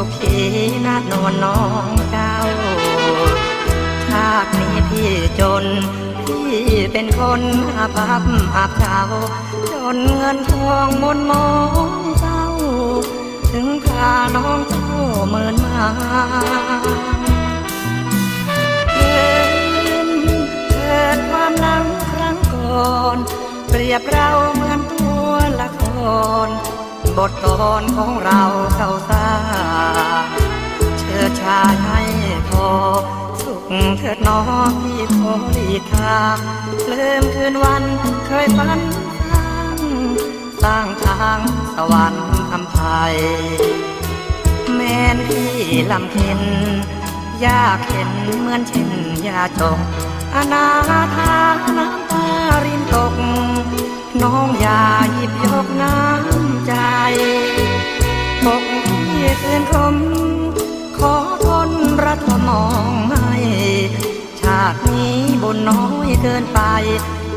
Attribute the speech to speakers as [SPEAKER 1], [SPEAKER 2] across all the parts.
[SPEAKER 1] นะนวลน้องเจ้า ชาตินี้พี่จน พี่เป็นคนอาภัพอาเจ้า จนเงินทองมนมองเศร้า ถึงพาน้องเจ้าเมินมาเกินเกิดความหลังครั้งก่อน เปรียบเราเหมือนตัวละครบทกรของเราเศร้า เถิดน้องที่พอหลีกทางลืมคืนวันเคยฝันสร้างสร้างทางสวรรค์ทำภัย แม่นพี่ลำเค็นยากเห็นเหมือนเช่นยาจกอนาถาน้ำตารินตก น้องอย่าหยิบยกน้ำใจปกที่คืนคม ตินี้บุญน้อยเกินไป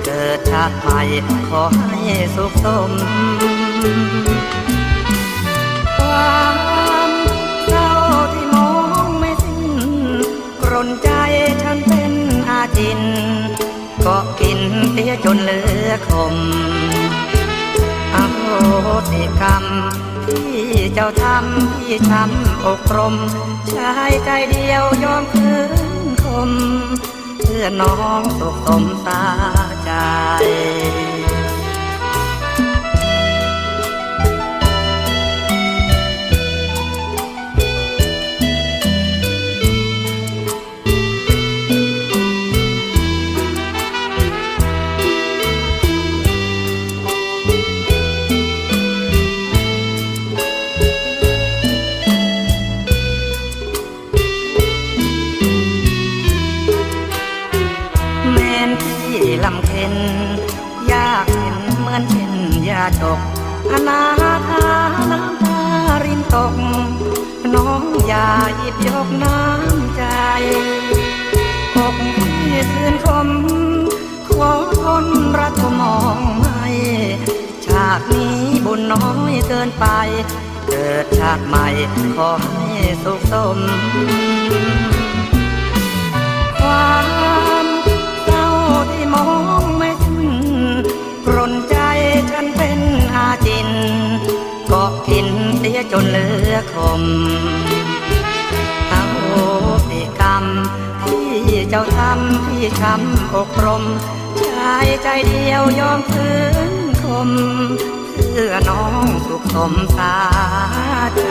[SPEAKER 1] เกิดชาติใหม่ขอให้สุขสมความเศร้าที่มองไม่สิ้นกรนใจฉันเป็นอาจิน ก็กินเตี้ยจนเหลือคมอโหสิกรรมที่เจ้าทำที่ช้ำอกรมชายใจเดียวยอมคืน อน้องสุขสมตาใจ นาถาน้ำตารินตก น้องอย่าหยิบยกน้ำใจอกที่คืนคมขอทนรักมองไม่ชาตินี้บุญน้อยเกินไป เกิดชาติใหม่ขอให้สุขสมความ จนเหลือคมอโหสิกรรม ที่เจ้าทำที่ช้ำอกรมชายใจเดียวยอมพื้นคมเพื่อน้องสุขสมตาใจ